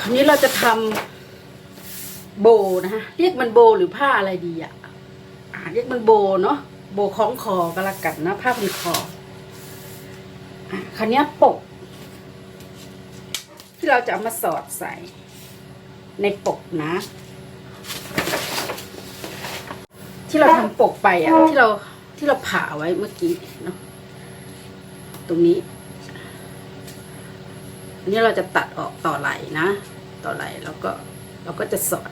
คราวนี้เราจะทำโบนะคะเรียกมันโบหรือผ้าอะไรดีอะอะเรียกมันโบเนาะโบคล้องคอก็แล้วกันนะผ้าพันคออะคราวนี้ปก ที่เราจะเอามาสอดใส่ ในปกนะ ที่เราทำปกไปอะที่เราที่เราผ่าไว้เมื่อกี้เนาะตรงนี้ นนี้เราจะตัดออกต่อไหลนะ ต่อไหลแล้วก็เราก็จะสอด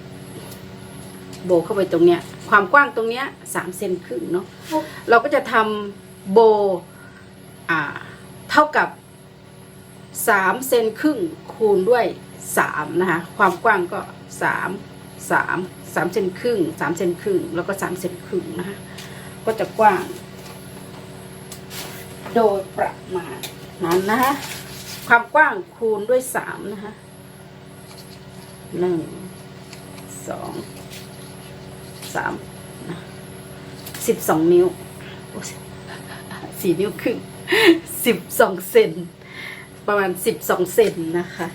โบเข้าไปตรงเนี้ย ความกว้างตรงเนี้ยสามเซนครึ่งเนาะเราก็จะทำโบอ่าเท่ากับสามเซนครึ่งคูณด้วยสามนะคะความกว้างก็สามสามสามเซนครึ่งสามเซนครึ่งแล้วก็สามเซนครึ่งนะคะก็จะกว้าง โดยประมาณนั้นนะคะ ความกว้างคูณด้วยสามนะคะหนึ่งสองสามสิบสองนิ้วสี่นิ้วครึ่งสิบสองเซนประมาณสิบสองเซนนะคะ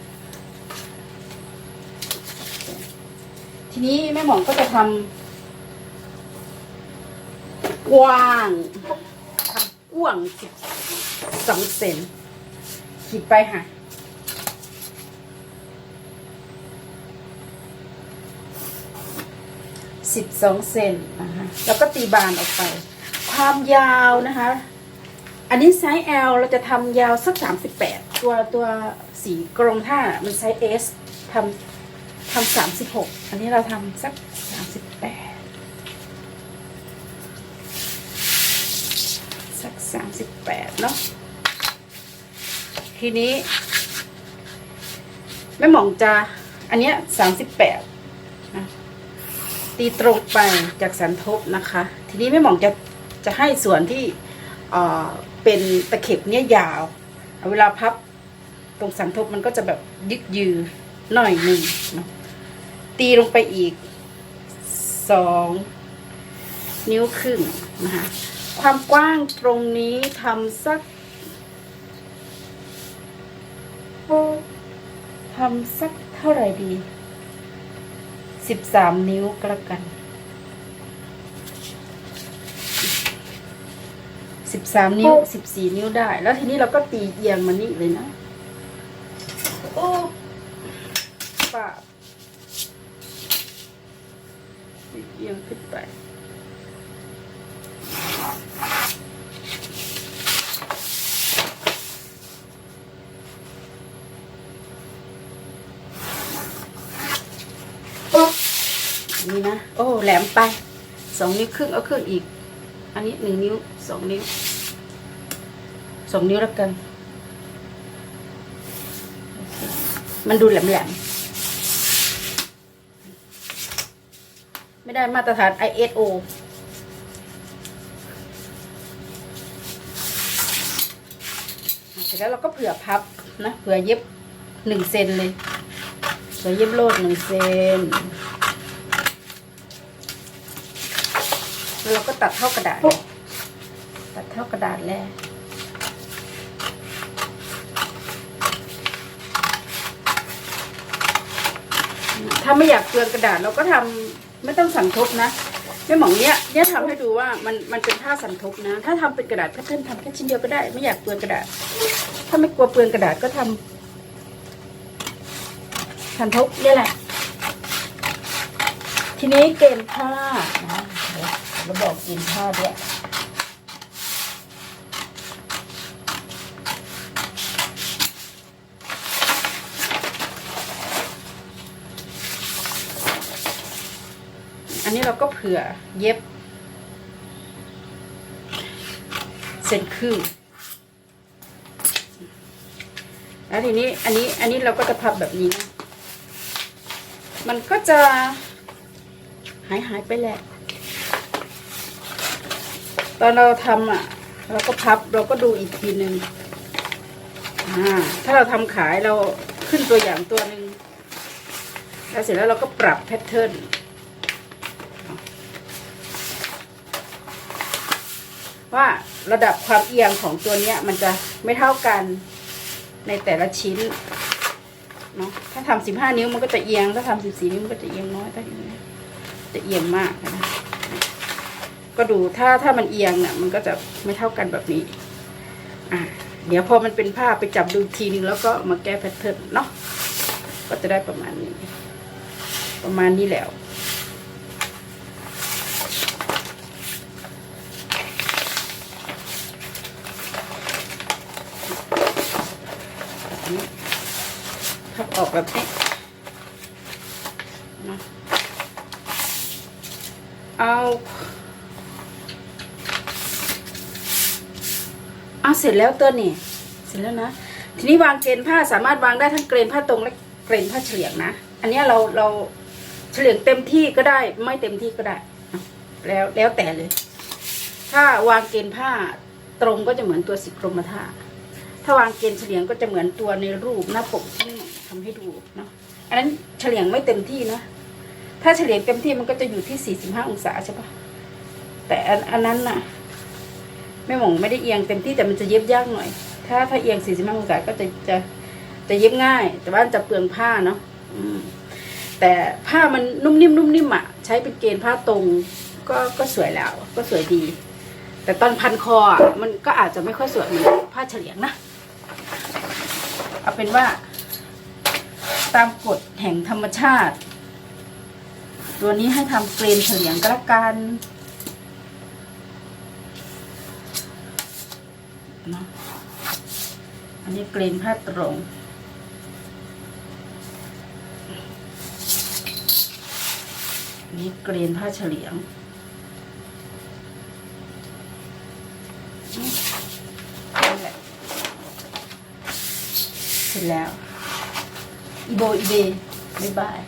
ทีนี้แม่หมองก็จะทำกว้างทำกว้างสิบสองเซน ขีดไปค่ะสิบสองเซนนะคะแล้วก็ตีบานออกไป ความยาวนะคะ อันนี้ไซส์ L เราจะทำยาวสักสามสิบแปดตัวตัวสีกรงท่ามันไซส์ S ทำทำสามสิบหกอันนี้เราทำสักสามสิบแปดสักสามสิบแปดเนาะ ทีนี้แม่หมองจะอันเนี้ยสามสิบแปดนะตีตรงไปจากสันทบนะคะ ทีนี้แม่หมองจะจะให้ส่วนที่เอ่อเป็นตะเข็บเนี้ยยาวเวลาพับตรงสันทบมันก็จะแบบยึกยือหน่อยหนึ่งนะตีลงไปอีกสองนิ้วครึ่งนะคะความกว้างตรงนี้ทำสัก ทำสักเท่าไหร่ดีสิบสามนิ้วก็แล้วกันสิบสามนิ้วสิบสี่นิ้วได้ แล้วทีนี้เราก็ตีเอียงมานี่เลยนะโอ้ป้าบตีเอียงขึ้นไป นี้นะ โอ้แหลมไปสองนิ้วครึ่งเอาครึ่งอีก อันนี้หนึ่งนิ้วสองนิ้วสองนิ้วแล้วกัน มันดูแหลมแหลมไม่ได้มาตรฐาน ISO เสร็จแล้วเราก็เผื่อพับนะ เผื่อเย็บหนึ่งเซนเลยเผื่อเย็บโลดหนึ่งเซน แล้วเราก็ตัดเท่ากระดาษ ตัดเท่ากระดาษแล้วถ้าไม่อยากเปลืองกระดาษเราก็ทำไม่ต้องสันทบนะแม่หมองเนี้ยเนี้ยทำให้ดูว่ามันมันเป็นผ้าสันทบนะ ถ้าทำเป็นกระดาษแพทเทิร์นทำแค่ชิ้นเดียวก็ได้ ไม่อยากเปลืองกระดาษ ถ้าไม่กลัวเปลืองกระดาษก็ทำสันทบเนี่ยแหละ ทีนี้เกณฑ์ผ้านะ เดี๋ยวบอกกณฑ์ผ้าด้วยอันนี้เราก็เผื่อเย็บ เส้นครึ่งแล้วทีนี้อันนี้อันนี้เราก็จะพับแบบนี้นะมันก็จะหายหายไปแหละ อนเราทำอะ เราก็พับเราก็ดูอีกทีหนึ่งอ่าถ้าเราทำขายเราขึ้นตัวอย่างตัวหนึ่งแล้วเสร็จแล้วเราก็ปรับแพทเทิร์นว่าระดับความเอียงของตัวเนี้ย มันจะไม่เท่ากันในแต่ละชิ้นเนาะถ้าทำสิบห้านิ้วมันก็จะเอียง ถ้าทำสิบสี่นิ้วมันก็จะเอียงน้อยถ้าอย่างนี้จะเอียงมากนะ ก็ดูถ้าถ้ามันเอียงเนี่ยมันก็จะไม่เท่ากันแบบนี้ อะเดี๋ยวพอมันเป็นผ้าไปจับดูทีนึงแล้วก็มาแก้แพทเทิร์นเนาะก็จะได้ประมาณนี้ ประมาณนี้แล้วพับออกแบบนี้เอา เอาเสร็จแล้วตัวนี่เสร็จแล้วนะ ทีนี้วางเกณฑ์ผ้าสามารถวางได้ทั้งเกรนผ้าตรงและเกรนผ้าเฉลียงนะ อันนี้เราเราเฉลียงเต็มที่ก็ได้ ไม่เต็มที่ก็ได้ แล้วแล้วแต่เลย ถ้าวางเกณฑ์ผ้าตรงก็จะเหมือนตัวสิกรมท่าถ้าวางเกณฑ์เฉลียงก็จะเหมือนตัวในรูปหน้าปกที่ทำให้ดูเนาะ อันนั้นเฉลียงไม่เต็มที่นะ ถ้าเฉลียงเต็มที่มันก็จะอยู่ที่ 45 องศาใช่ปะแต่อันอันนั้นน่ะ แม่หมองไม่ได้เอียงเต็มที่แต่มันจะเย็บยากหน่อย ถ้าถ้าเอียง 45องศาก็จะจะจะเย็บง่าย แต่ว่าจะเปลืองผ้าเนาะแต่ผ้ามันนุ่มนิ่มนุ่มนิ่มอะใช้เป็นเกณฑ์ผ้าตรงก็ก็สวยแล้ว ก็สวยดี แต่ตอนพันคอมันก็อาจจะไม่ค่อยสวยเหมือนผ้าเฉลียงนะเอาเป็นว่า ตามกฎแห่งธรรมชาติ ตัวนี้ให้ทำเกรนเฉลียงก็แล้วกัน เนาะอันนี้เกรนผ้าตรงนนี้เกรนผ้าเฉลียงนั่แหละเสร็จแล้ว อีโบอีเบบ๊ายบาย